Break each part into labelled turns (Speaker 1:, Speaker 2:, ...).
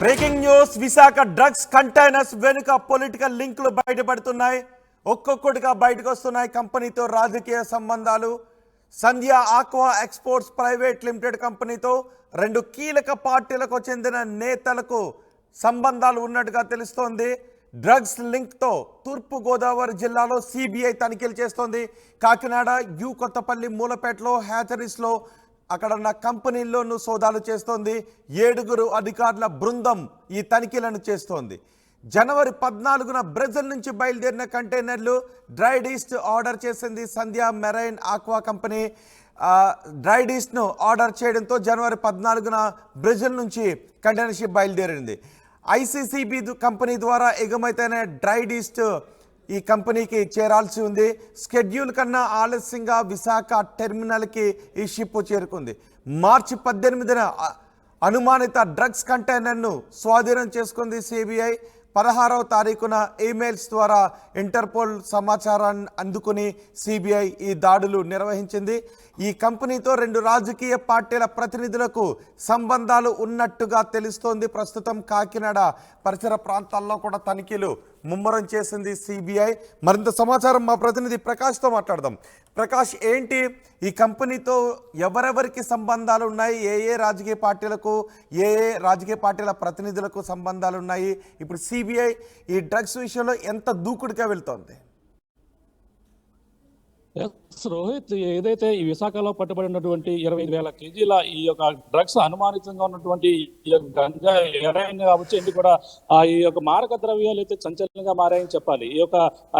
Speaker 1: Breaking news Visakha drugs containers వెనుక political లింకులు బయటపడుతున్నాయి. ఒక్కొక్కటిగా బయటకు వస్తున్నాయి కంపెనీతో రాజకీయ సంబంధాలు. Sandhya aqua exports private limited కంపెనీతో రెండు కీలక పార్టీలకు చెందిన నేతలకు సంబంధాలు ఉన్నట్టుగా తెలుస్తోంది. డ్రగ్స్ లింక్తో తూర్పుగోదావరి జిల్లాలో సిబిఐ తనిఖీలు చేస్తోంది. కాకినాడ యు కొత్తపల్లి మూలపేటలో హ్యాచరీస్లో అక్కడ ఉన్న కంపెనీల్లోనూ సోదాలు చేస్తోంది. ఏడుగురు అధికారుల బృందం ఈ తనిఖీలను చేస్తోంది. జనవరి పద్నాలుగున బ్రెజిల్ నుంచి బయలుదేరిన కంటైనర్లు డ్రైడ్ ఈస్ట్ ఆర్డర్ చేసింది సంధ్యా మెరైన్ ఆక్వా కంపెనీ. ఆ, డ్రైడ్ ఈస్ట్ను ఆర్డర్ చేయడంతో జనవరి పద్నాలుగున బ్రెజిల్ నుంచి కంటైనర్ షిప్ బయలుదేరింది. ఐసీసీబీ కంపెనీ ద్వారా ఎగుమతైన డ్రైడ్ ఈస్ట్ ఈ కంపెనీకి చేరాల్సి ఉంది. స్కెడ్యూల్ కన్నా ఆలస్యంగా విశాఖ టెర్మినల్కి ఈ షిప్ చేరుకుంది. మార్చి పద్దెనిమిదిన అనుమానిత డ్రగ్స్ కంటైనర్ను స్వాధీనం చేసుకుంది సిబిఐ. పదహారవ తారీఖున ఈమెయిల్స్ ద్వారా ఇంటర్పోల్ సమాచారాన్ని అందుకుని సిబిఐ ఈ దాడులు నిర్వహించింది. ఈ కంపెనీతో రెండు రాజకీయ పార్టీల ప్రతినిధులకు సంబంధాలు ఉన్నట్టుగా తెలుస్తోంది. ప్రస్తుతం కాకినాడ పరిసర ప్రాంతాల్లో కూడా తనిఖీలు ముమ్మరం చేసింది సిబిఐ. మరింత సమాచారం మా ప్రతినిధి ప్రకాష్తో మాట్లాడదాం. ప్రకాష్ ఏంటి? ఈ కంపెనీతో ఎవరెవరికి సంబంధాలు ఉన్నాయి? ఏ ఏ రాజకీయ పార్టీలకు ఏ ఏ రాజకీయ పార్టీల ప్రతినిధులకు సంబంధాలు ఉన్నాయి? ఇప్పుడు సిబిఐ ఈ డ్రగ్స్ విషయంలో ఎంత దూకుడుగా వెళ్తోంది?
Speaker 2: ఎస్ రోహిత్ ఏదైతే ఈ విశాఖలో పట్టుబడినటువంటి ఇరవై ఐదు వేల కేజీల ఈ యొక్క డ్రగ్స్ అనుమానితంగా ఉన్నటువంటి ఈ యొక్క గంజా ఎరైన్ కావచ్చు కూడా ఆ ఈ యొక్క మారక ద్రవ్యాలు అయితే సంచలనంగా మారాయని చెప్పాలి. ఈ యొక్క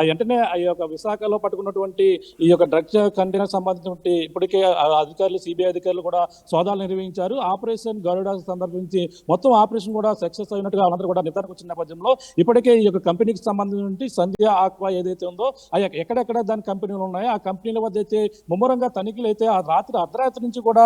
Speaker 2: వెంటనే ఆ యొక్క విశాఖలో పట్టుకున్నటువంటి ఈ యొక్క డ్రగ్స్ కంటైనర్ సంబంధించినటువంటి ఇప్పటికే ఆ అధికారులు సిబిఐ అధికారులు కూడా సోదాలు నిర్వహించారు. ఆపరేషన్ గరుడ సందర్భించి మొత్తం ఆపరేషన్ కూడా సక్సెస్ అయినట్టుగా వాళ్ళందరూ కూడా నిర్ధారణకు వచ్చిన నేపథ్యంలో ఇప్పటికే ఈ యొక్క కంపెనీకి సంబంధించి సంధ్య ఆక్వా ఏదైతే ఉందో ఆ ఎక్కడెక్కడ దాని కంపెనీలు ఉన్నాయో ఆ కంపెనీల వద్ద అయితే ముమ్మరంగా తనిఖీలు అయితే ఆ రాత్రి అర్ధరాత్రి నుంచి కూడా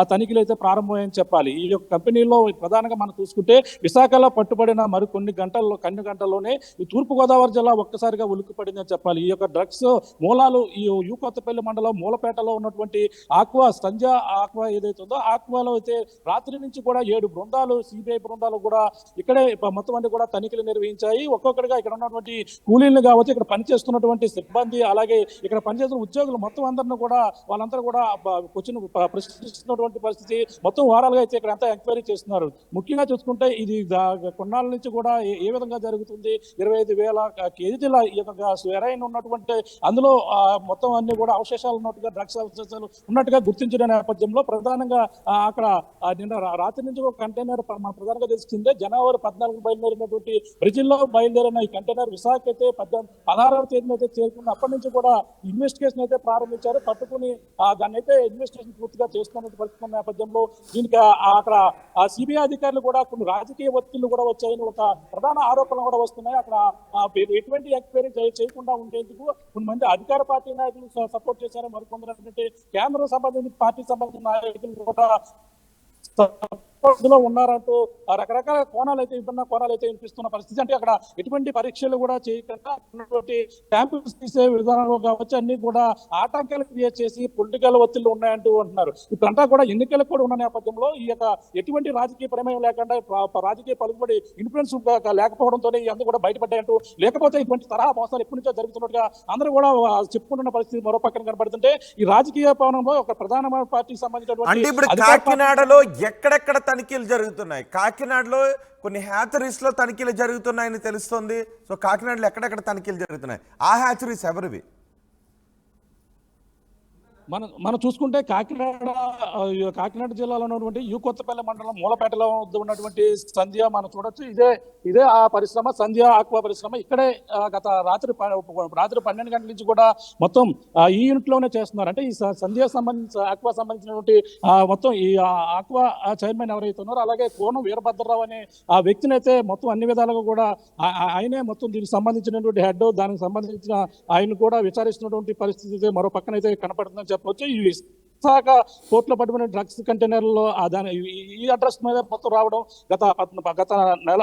Speaker 2: ఆ తనిఖీలు అయితే ప్రారంభమయ్యని చెప్పాలి. ఈ యొక్క కంపెనీలో ప్రధానంగా మనం చూసుకుంటే విశాఖలో పట్టుబడిన మరి కొన్ని గంటల్లో కొన్ని గంటల్లోనే ఈ తూర్పు గోదావరి జిల్లా ఒక్కసారిగా ఉలిక్కిపడిందని చెప్పాలి. ఈ యొక్క డ్రగ్స్ మూలాలు ఈ యూ కొత్తపల్లి మండలం మూలపేటలో ఉన్నటువంటి ఆక్వా సంజ ఆక్వా ఏదైతే ఉందో ఆక్వాలో అయితే రాత్రి నుంచి కూడా ఏడు బృందాలు సిబిఐ బృందాలు కూడా ఇక్కడే మొత్తం అన్ని కూడా తనిఖీలు నిర్వహించాయి. ఒక్కొక్కటిగా ఇక్కడ ఉన్నటువంటి కూలీలు కావచ్చు ఇక్కడ పనిచేస్తున్నటువంటి సిబ్బంది అలాగే ఇక్కడ పనిచేస్తున్న ఉద్యోగులు మొత్తం అందరిని కూడా వాళ్ళందరూ కూడా క్వశ్చన్ ప్రశ్నిస్తున్నటువంటి పరిస్థితి మొత్తం వారాలుగా అయితే ఇక్కడ అంతా ఎంక్వైరీ చేస్తున్నారు. ముఖ్యంగా చూసుకుంటే ఇది కొన్నాళ్ళ నుంచి కూడా ఏ- విధంగా జరుగుతుంది? ఇరవై ఐదు వేల కేజీల ఈ యొక్క స్వెరైన్ ఉన్నటువంటి అందులో మొత్తం అన్ని కూడా అవశేషాలు ఉన్నట్టుగా డ్రగ్స్ అవశేషాలు ఉన్నట్టుగా గుర్తించిన నేపథ్యంలో ప్రధానంగా అక్కడ నిన్న రాత్రి నుంచి ఒక కంటైనర్ మనం ప్రధానంగా తెలిసిందే జనవరి పద్నాలుగు బయలుదేరినటువంటి బ్రెజిల్లో బయలుదేరిన ఈ కంటైనర్ విశాఖ అయితే పద్దెనిమిది పదహారవ తేదీన అయితే చేరుకున్న అప్పటి నుంచి కూడా ఇన్వెస్టిగేషన్ అయితే ప్రారంభించారు. పట్టుకుని దాన్ని అయితే ఇన్వెస్టిగేషన్ పూర్తిగా చేస్తున్న పరిస్థితి ఉన్న నేపథ్యంలో దీనికి అక్కడ సిబిఐ అధికారులు కూడా కొన్ని రాజకీయ ఒత్తిళ్ళు కూడా వచ్చాయని ఒక ప్రధాన ఆరోపణలు కూడా వస్తున్నాయి. అక్కడ ఎటువంటి ఎక్స్పీరియన్స్ చేయకుండా ఉండేందుకు కొంతమంది అధికార పార్టీ నాయకులు సపోర్ట్ చేశారు మరికొందరు. ఏంటంటే కేంద్రం సంబంధించిన పార్టీ సంబంధించిన నాయకులు కూడా లో ఉన్నారంటూ రకరకాల కోణాలు అయితే విభిన్న కోణాలు అయితే వినిపిస్తున్న పరిస్థితి. అంటే అక్కడ ఎటువంటి పరీక్షలు కూడా చేయకుండా ఉన్నటువంటి శాంపిల్స్ తీసే విధానంలో కావచ్చు అన్ని కూడా ఆటంకాలు క్రియేట్ చేసి పొలిటికల్ ఒత్తిళ్ళు ఉన్నాయంటూ అంటున్నారు. ఇప్పుడంతా కూడా ఎన్నికలు కూడా ఉన్న నేపథ్యంలో ఈ యొక్క ఎటువంటి రాజకీయ ప్రమేయం లేకుండా రాజకీయ పలుకుబడి ఇన్ఫ్లుయెన్స్ లేకపోవడంతో ఇవన్నీ కూడా బయటపడ్డాయంటూ లేకపోతే ఇటువంటి తరహా మోసాలు ఎప్పటి నుంచో జరుగుతున్నట్టుగా అందరూ కూడా చెప్పుకుంటున్న పరిస్థితి మరో పక్కన కనబడుతుంటే ఈ రాజకీయ భవనంలో ఒక ప్రధానమైన పార్టీకి సంబంధించినటువంటి
Speaker 1: ఎక్కడెక్కడ తనిఖీలు జరుగుతున్నాయి. కాకినాడలో కొన్ని హ్యాచరీస్లో తనిఖీలు జరుగుతున్నాయని తెలుస్తుంది. సో కాకినాడలో ఎక్కడెక్కడ తనిఖీలు జరుగుతున్నాయి? ఆ హ్యాచరీస్ ఎవరివి?
Speaker 2: మనం మనం చూసుకుంటే కాకినాడ కాకినాడ జిల్లాలో ఉన్నటువంటి యూ కొత్తపల్లి మండలం మూలపేటలో ఉన్నటువంటి సంధ్య మనం చూడొచ్చు. ఇదే ఇదే ఆ పరిశ్రమ సంధ్య ఆక్వా పరిశ్రమ. ఇక్కడే గత రాత్రి రాత్రి పన్నెండు గంటల నుంచి కూడా మొత్తం ఈ యూనిట్లోనే చేస్తున్నారు అంటే ఈ సంధ్య సంబంధించి ఆక్వా సంబంధించినటువంటి మొత్తం ఈ ఆక్వా చైర్మన్ ఎవరైతే ఉన్నారో అలాగే కోనం వీరభద్రరావు అనే ఆ వ్యక్తిని అయితే మొత్తం అన్ని విధాలుగా కూడా ఆయనే మొత్తం దీనికి సంబంధించినటువంటి హెడ్ దానికి సంబంధించిన ఆయన కూడా విచారిస్తున్నటువంటి పరిస్థితి అయితే మరో పక్కన అయితే కనపడుతుందని చెప్పొచ్చు ఇవి విశాఖ పోర్ట్లో పట్టుకున్న డ్రగ్స్ కంటైనర్లో దాని ఈ- అడ్రస్ మీద మొత్తం రావడం గత గత నెల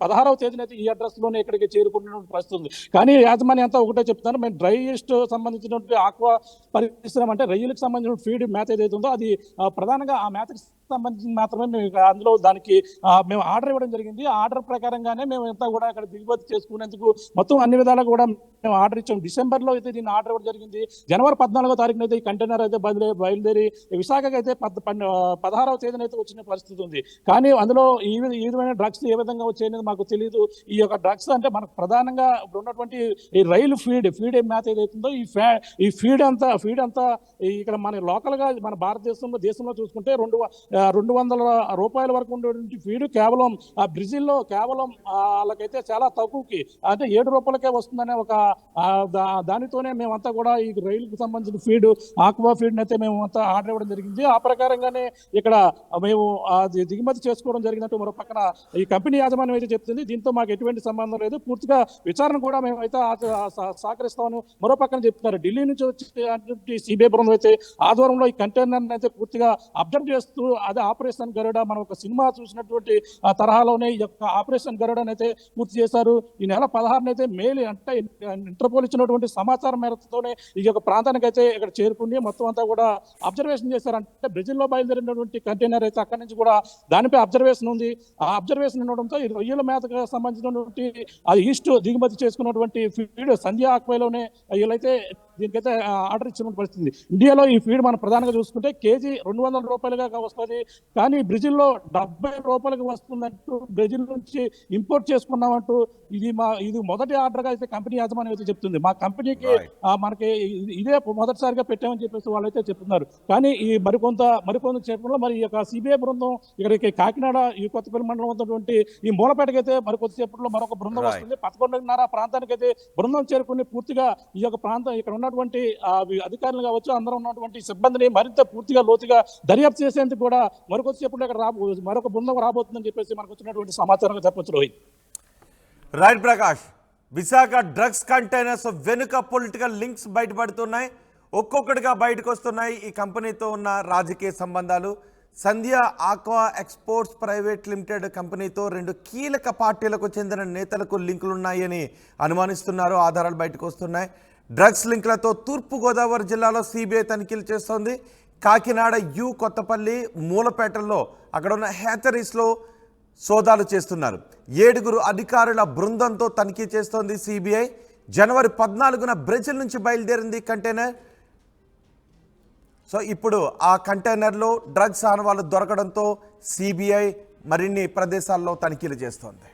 Speaker 2: పదహారవ తేదీన అయితే ఈ అడ్రస్లోనే ఇక్కడికి చేరుకున్నటువంటి పరిస్థితి ఉంది. కానీ యాజమాన్యం అంతా ఒకటే చెప్తాను మేము డ్రై ఈస్ట్ సంబంధించినటువంటి ఆక్వా పరిశ్రమ అంటే రొయ్యలకు సంబంధించిన ఫీడ్ మేత ఏదైతే ఉందో అది ఆ, ప్రధానంగా ఆ మేతకి సంబంధించి మాత్రమే మేము అందులో దానికి మేము ఆర్డర్ ఇవ్వడం జరిగింది. ఆర్డర్ ప్రకారంగానే మేము అంతా కూడా ఇక్కడ దిగుమతి చేసుకునేందుకు మొత్తం అన్ని విధాలుగా కూడా మేము ఆర్డర్ ఇచ్చాం. డిసెంబర్లో అయితే దీన్ని ఆర్డర్ ఇవ్వడం జరిగింది. జనవరి పద్నాలుగో తారీఖున అయితే ఈ కంటైనర్ అయితే బయలుదేరి బయలుదేరి విశాఖకి అయితే పద్ పదహారవ తేదీన అయితే వచ్చిన పరిస్థితి ఉంది. కానీ అందులో ఈ ఈ విధమైన డ్రగ్స్ ఏ విధంగా వచ్చాయనేది మాకు తెలియదు ఈ యొక్క డ్రగ్స్ అంటే మనకు ప్రధానంగా ఇప్పుడు ఉన్నటువంటి ఈ రైలు ఫీడ్ ఫీడ్ మ్యాథ్ ఏదైతుందో ఈ ఫ్యా ఈ ఫీడ్ అంతా ఫీడ్ అంతా ఇక్కడ మన లోకల్గా మన భారతదేశంలో దేశంలో చూసుకుంటే రెండు రెండు వందల రూపాయల వరకు ఉండేటువంటి ఫీడ్ కేవలం ఆ బ్రెజిల్లో కేవలం వాళ్ళకైతే చాలా తక్కువకి అంటే ఏడు రూపాయలకే వస్తుందనే ఒక దా- దానితోనే మేమంతా కూడా ఈ రైలుకు సంబంధించిన ఫీడ్ ఆక్వా ఫీడ్ని అయితే మేము అంతా ఆర్డర్ ఇవ్వడం జరిగింది. ఆ ప్రకారంగానే ఇక్కడ మేము అది దిగుమతి చేసుకోవడం జరిగినట్టు మరో పక్కన ఈ కంపెనీ యాజమాన్యం అయితే చెప్తుంది. దీంతో మాకు ఎటువంటి సంబంధం లేదు. పూర్తిగా విచారణ కూడా మేము అయితే ఆ- సహకరిస్తామని మరో పక్కన చెప్తున్నారు. ఢిల్లీ నుంచి వచ్చే సిబిఐ బృందం అయితే ఆధ్వర్యంలో ఈ కంటైనర్ అయితే పూర్తిగా అబ్జర్వ్ చేస్తూ అదే ఆపరేషన్ గరుడ మనం ఒక సినిమా చూసినటువంటి ఆ తరహాలోనే ఈ యొక్క ఆపరేషన్ గరుడని అయితే పూర్తి చేశారు. ఈ నెల పదహారున అయితే మేలు అంటే ఇంటర్పోల్ ఇచ్చినటువంటి సమాచారం మేరతోనే ఈ యొక్క ప్రాంతానికి అయితే ఇక్కడ చేరుకుని మొత్తం అంతా కూడా అబ్జర్వేషన్ చేశారు అంటే బ్రెజిల్లో బయలుదేరినటువంటి కంటైనర్ అయితే అక్కడి నుంచి కూడా దానిపై అబ్జర్వేషన్ ఉంది. ఆ అబ్జర్వేషన్ ఉండడంతో ఈ రొయ్యల మేతకు సంబంధించినటువంటి ఈస్ట్ దిగుమతి చేసుకున్నటువంటి ఫీడ్ సంధ్యా ఆక్వైలోనే వీళ్ళైతే దీనికైతే ఆర్డర్ ఇచ్చిన పరిస్థితి ఇండియాలో ఈ ఫీడ్ మనం ప్రధానంగా చూసుకుంటే కేజీ రెండు వందల రూపాయలుగా వస్తుంది. కానీ బ్రెజిల్లో డెబ్బై రూపాయలకు వస్తుందంటూ బ్రెజిల్ నుంచి ఇంపోర్ట్ చేసుకున్నామంటూ ఇది మా ఇది మొదటి ఆర్డర్గా అయితే కంపెనీ యాజమాన్యం అయితే చెప్తుంది. మా కంపెనీకి మనకి ఇదే మొదటిసారిగా పెట్టామని చెప్పేసి వాళ్ళైతే చెప్తున్నారు. కానీ ఈ మరికొంత మరికొంత చేపల్లో మరి ఈ యొక్క సిబిఐ బృందం ఇక్కడికి కాకినాడ ఈ కొత్తపల్లి మండలం ఉన్నటువంటి ఈ మూలపేటకి అయితే మరి కొద్దిసేపట్లో మరొక బృందం. వస్తుంది. పదకొండున్నర ప్రాంతానికి అయితే బృందం చేరుకుని పూర్తిగా ఈ యొక్క ప్రాంతం ఇక్కడ ఉన్నటువంటి అధికారులు కావచ్చు అందరూ ఉన్నటువంటి సిబ్బందిని మరింత పూర్తిగా లోతుగా దర్యాప్తు చేసేందుకు కూడా మరికొద్దిసేపట్లో ఇక్కడ రాబో మరొక బృందం రాబోతుందని చెప్పేసి మనకు వచ్చినటువంటి సమాచారం చెప్పచ్చు Rohit.
Speaker 1: Right Prakash Visakha drugs containers వెనుక పొలిటికల్ లింక్స్ బయటపడుతున్నాయి. ఒక్కొక్కటిగా బయటకు వస్తున్నాయి ఈ కంపెనీతో ఉన్న రాజకీయ సంబంధాలు. Sandhya aqua exports private limited కంపెనీతో రెండు కీలక పార్టీలకు చెందిన నేతలకు లింకులు ఉన్నాయని అనుమానిస్తున్నారు. ఆధారాలు బయటకు వస్తున్నాయి డ్రగ్స్ లింక్లతో తూర్పుగోదావరి జిల్లాలో సిబిఐ తనిఖీలు చేస్తోంది. కాకినాడ యు కొత్తపల్లి మూలపేటల్లో అక్కడ ఉన్న హ్యాచరీస్లో సోదాలు చేస్తున్నారు. ఏడుగురు అధికారుల బృందంతో తనిఖీ చేస్తోంది సిబిఐ. జనవరి పద్నాలుగున బ్రెజిల్ నుంచి బయలుదేరింది కంటైనర్. సో ఇప్పుడు ఆ కంటైనర్లో డ్రగ్స్ ఆనవాళ్ళు దొరకడంతో సిబిఐ మరిన్ని ప్రదేశాల్లో తనిఖీలు చేస్తోంది.